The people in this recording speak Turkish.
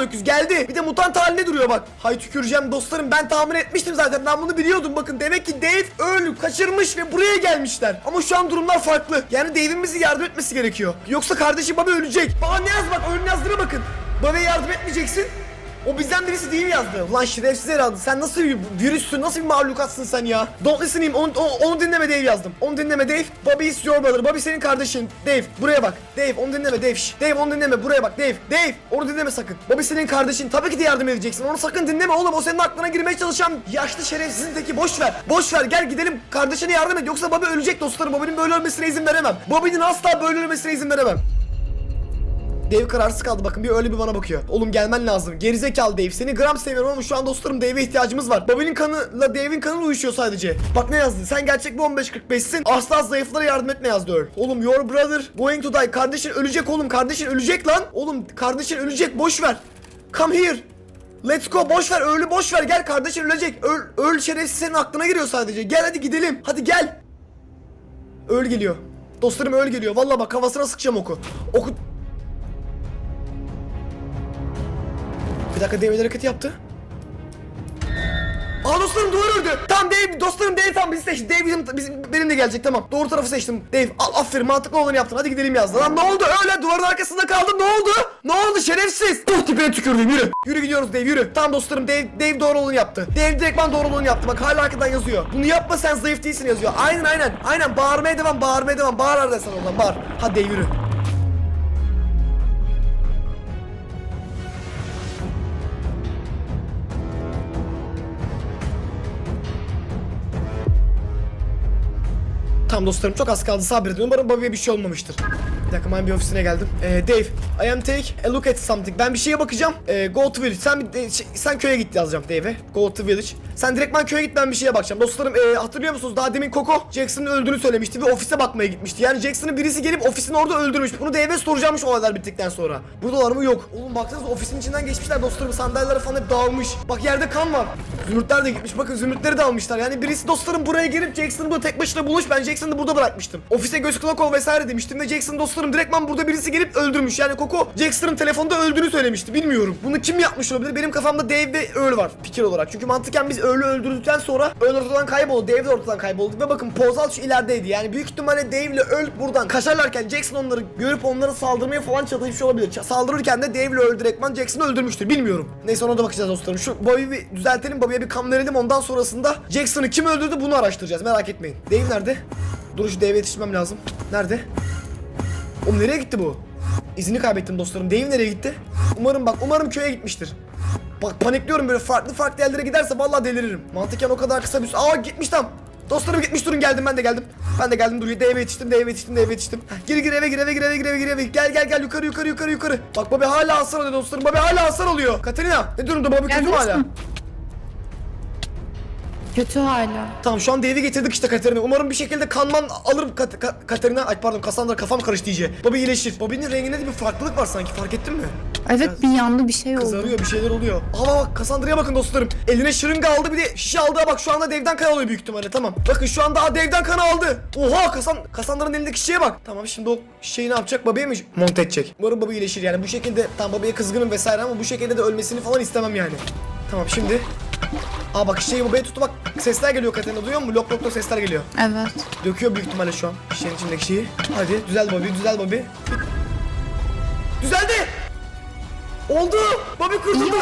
öküz geldi. Bir de mutant haline duruyor bak. Hay tüküreceğim dostlarım ben tahmin etmiştim zaten ben bunu biliyordum. Bakın demek ki Dave öl kaçırmış ve buraya gelmişler. Ama şu an durumlar farklı. Yani Dave'in bize yardım etmesi gerekiyor. Yoksa kardeşim Bobby ölecek. Baba ne yaz bak önüne yazdığına bakın. Bobby'ye yardım etmeyeceksin. O bizden birisi değil yazdı? Ulan şerefsiz herhalde. Sen nasıl bir virüssün, nasıl bir mahlukatsın sen ya? Don't listen him. Onu, onu, onu dinleme Dave yazdım. Onu dinleme Dave. Bobby is your brother. Bobby senin kardeşin. Dave buraya bak. Dave onu dinleme Dave. Şş. Dave onu dinleme buraya bak. Dave. Dave onu dinleme sakın. Bobby senin kardeşin. Tabii ki de yardım edeceksin. Onu sakın dinleme oğlum. O senin aklına girmeye çalışan yaşlı şerefsizin teki. Boş ver. Boş ver. Gel gidelim kardeşine yardım et. Yoksa Bobby ölecek dostlarım. Bobby'nin böyle ölmesine izin veremem. Bobby'nin asla böyle ölmesine izin veremem. Dave kararsız kaldı bakın bir öyle bir bana bakıyor. Oğlum gelmen lazım. Gerizekalı Dave. Seni gram seviyorum ama şu an dostlarım Dave'e ihtiyacımız var. Bobby'nin kanıyla Dave'in kanı uyuşuyor sadece. Bak ne yazdı? Sen gerçek bir 15-45'sin. Asla zayıflara yardım etme yazdı Earl. Oğlum your brother going to die. Kardeşin ölecek oğlum. Kardeşin ölecek lan. Oğlum kardeşin ölecek. Boş ver. Come here. Let's go boş ver ölü boş ver gel kardeşin ölecek öl, öl şerefsiz senin aklına giriyor sadece gel hadi gidelim hadi gel Öl geliyor Dostlarım öl geliyor valla bak kafasına sıkacağım oku Oku Bir dakika David hareket yaptı. Aa dostlarım duvar ördü. Tamam Dave, dostlarım Dave tamam bizi seçti. Dave bizim, bizim, benim de gelecek tamam. Doğru tarafı seçtim. Dave al, aferin mantıklı olanı yaptın. Hadi gidelim yazdı. Lan ne oldu öyle duvarın arkasında kaldım ne oldu? Ne oldu şerefsiz? Puh tipine tükürdüm yürü. Yürü gidiyoruz Dave yürü. Tamam dostlarım Dave, Dave doğru olanı yaptı. Dave direktman doğru olanı yaptı. Bak hala arkadan yazıyor. Bunu yapma sen zayıf değilsin yazıyor. Aynen aynen. Aynen bağırmaya devam bağırmaya devam. Bağır arada sen oradan bağır. Hadi Dave yürü. Tamam dostlarım çok az kaldı sabredin. Umarım Bobby'ye bir şey olmamıştır. Bir dakika ben bir ofisine geldim. Ee, Dave, I am take a look at something. Ben bir şeye bakacağım. Ee, go to village. Sen şey- sen köye git yazacağım Dave'e. Go to village. Sen direktman köye git ben bir şeye bakacağım. Dostlarım ee, hatırlıyor musunuz? Daha demin Coco Jackson'ın öldüğünü söylemişti ve ofise bakmaya gitmişti. Yani Jackson'ın birisi gelip ofisin orada öldürmüş. Bunu Dave'e soracağımmış olaylar bittikten sonra. Buradalar mı? Yok. Oğlum baksanıza ofisin içinden geçmişler dostlarım. Sandalyeler falan hep dağılmış. Bak yerde kan var. Zümrütler de gitmiş. Bakın zümrütleri de almışlar. Yani birisi dostlarım buraya gelip Jackson'ı burada tek başına bulmuş. Ben Jackson'ı burada bırakmıştım. Ofise göz kulak ol vesaire demiştim ve Jackson dostlarım direktman burada birisi gelip öldürmüş. Yani Coco Jackson'ın telefonda öldüğünü söylemişti. Bilmiyorum. Bunu kim yapmış olabilir? Benim kafamda Dave ve Earl var fikir olarak. Çünkü mantıken biz Earl'ü öldürdükten sonra Earl ortadan kayboldu. Dave de ortadan kayboldu. Ve bakın Pozal şu ilerideydi. Yani büyük ihtimalle Dave ile Earl buradan kaçarlarken Jackson onları görüp onlara saldırmaya falan çalışmış olabilir. Saldırırken de Dave ile Earl direktman Jackson'ı öldürmüştür. Bilmiyorum. Neyse ona da bakacağız dostlarım. Şu Bobby'yi bir düzeltelim. Bobby'ye bir kan verelim. Ondan sonrasında Jackson'ı kim öldürdü bunu araştıracağız. Merak etmeyin. Dave nerede? Dur şu Dave'e yetişmem lazım. Nerede? Oğlum nereye gitti bu? İzini kaybettim dostlarım. Dave nereye gitti? Umarım bak umarım köye gitmiştir. Bak panikliyorum böyle farklı farklı yerlere giderse vallahi deliririm. Mantıken o kadar kısa bir süre. Aa gitmiş tam. Dostlarım gitmiş durun geldim ben de geldim. Ben de geldim dur Dave'e yetiştim Dave'e yetiştim Dave'e yetiştim. Gir gir eve gir eve gir eve gir eve gir eve. Gel gel gel yukarı yukarı yukarı yukarı. Bak Bobby hala hasar alıyor dostlarım. Bobby hala hasar alıyor. Katerina ne durumda Bobby kötü mü hala? Kötü hala. Tamam şu an Dave'i getirdik işte Katerina. Umarım bir şekilde kanman alırım Kat- Ka- Katerina. Ay pardon Cassandra kafam karıştı iyice. Bobby iyileşir. Bobby'nin renginde de bir farklılık var sanki fark ettin mi? Evet bir yandı bir şey oldu. Kızarıyor bir şeyler oluyor. Aa bak Cassandra'ya bakın dostlarım. Eline şırınga aldı bir de şişe aldı. Bak şu anda devden kan alıyor büyük ihtimalle tamam. Bakın şu anda aa, devden kan aldı. Oha Kasan Cassandra'nın elindeki şişeye bak. Tamam şimdi o şişeyi ne yapacak? Babaya mı monte edecek? Umarım baba iyileşir yani bu şekilde. Tamam babaya kızgınım vesaire ama bu şekilde de ölmesini falan istemem yani. Tamam şimdi. Aa bak şişeyi babaya tuttu bak. Sesler geliyor Katerina duyuyor musun? Lok lok lok sesler geliyor. Evet. Döküyor büyük ihtimalle şu an şişenin içindeki şeyi. Hadi düzel Bobby, düzel Bobby. Düzeldi! Oldu! Bobby kurtuldu!